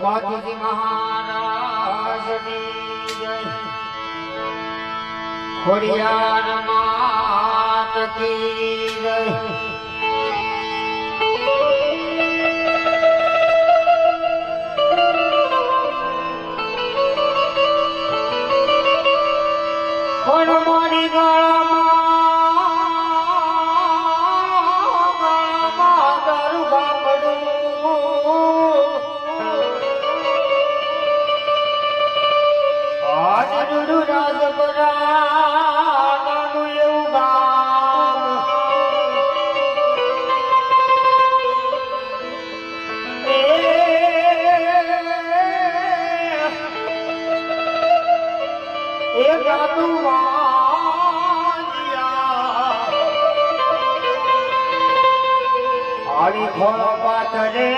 ભગવતજી મહારાજની જય ખોડિયાર માત કી ખોળો પાથરે.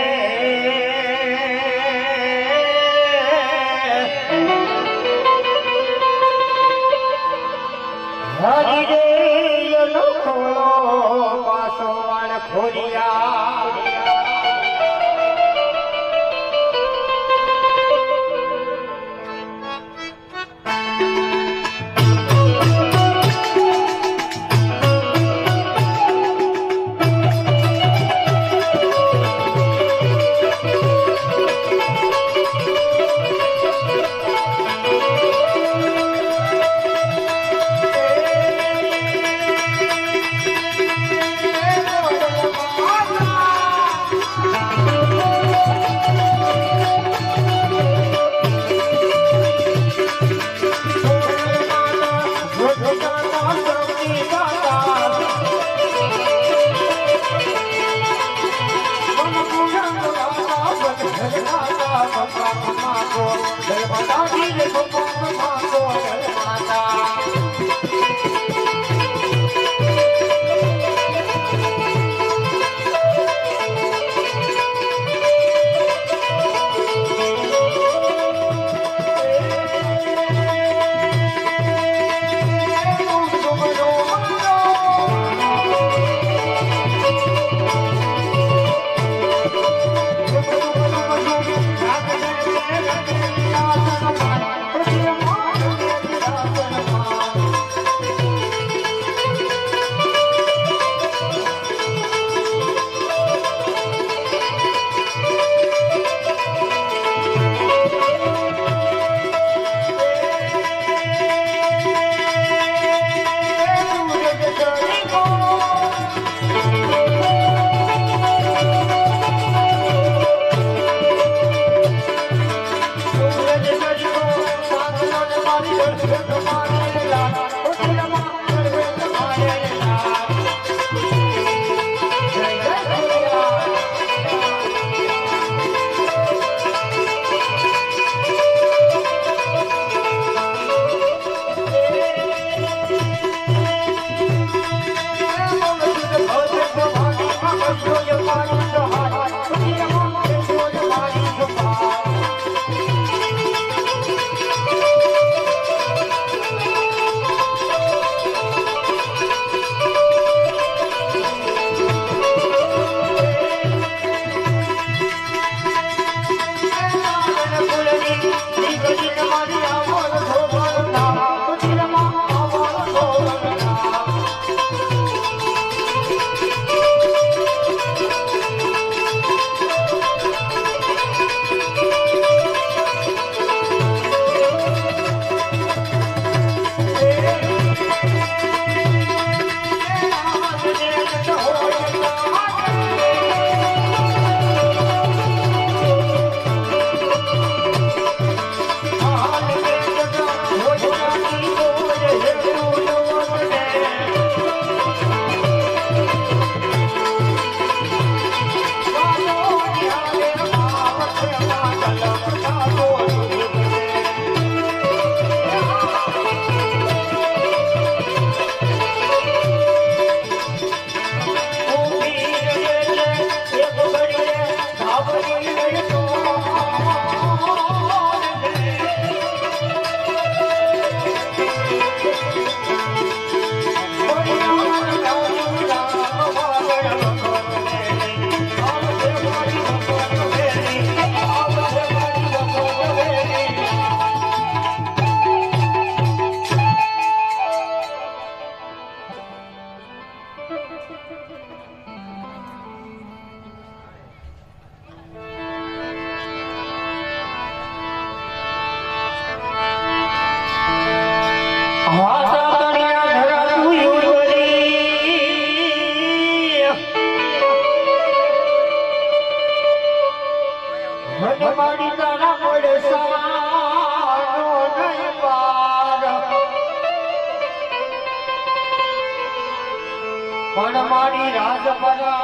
હરી રે ખોળો પણ મારી રાજ પરા.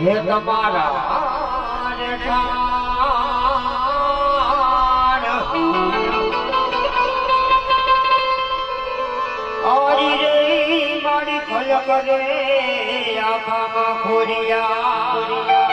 હે તમારા મારી ફલ કરે આભામાં ખોરિયા.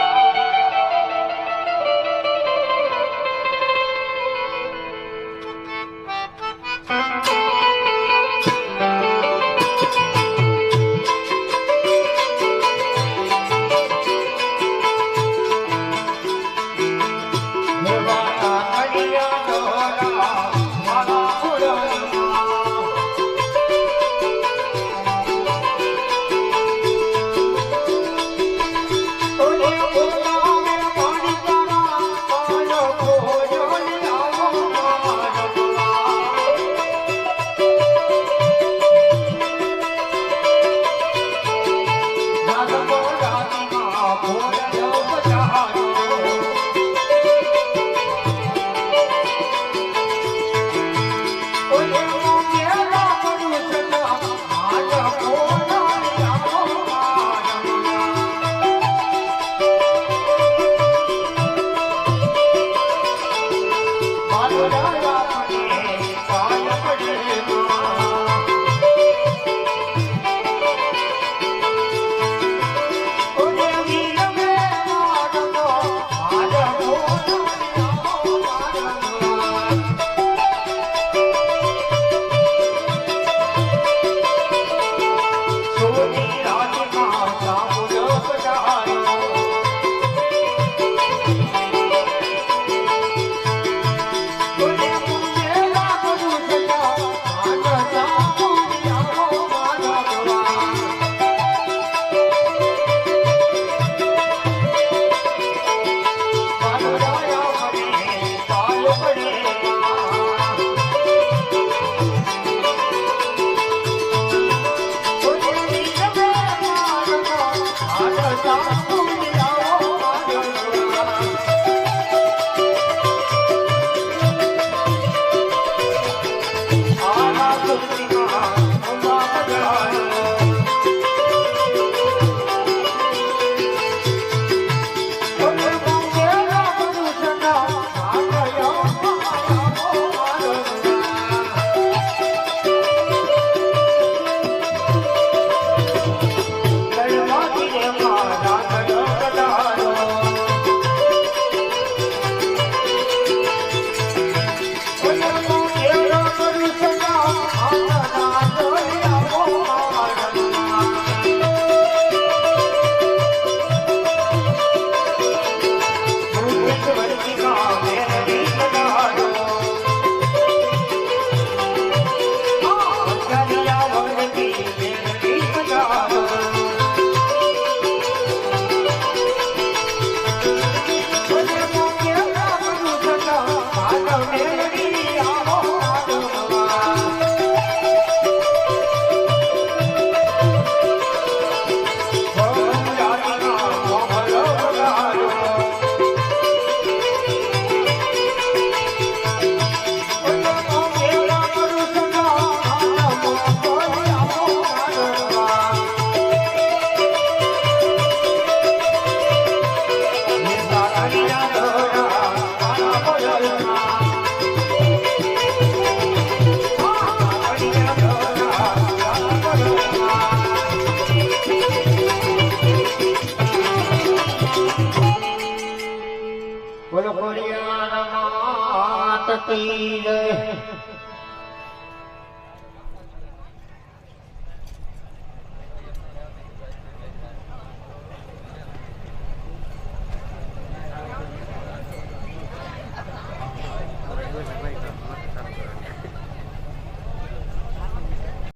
पापपिण्ड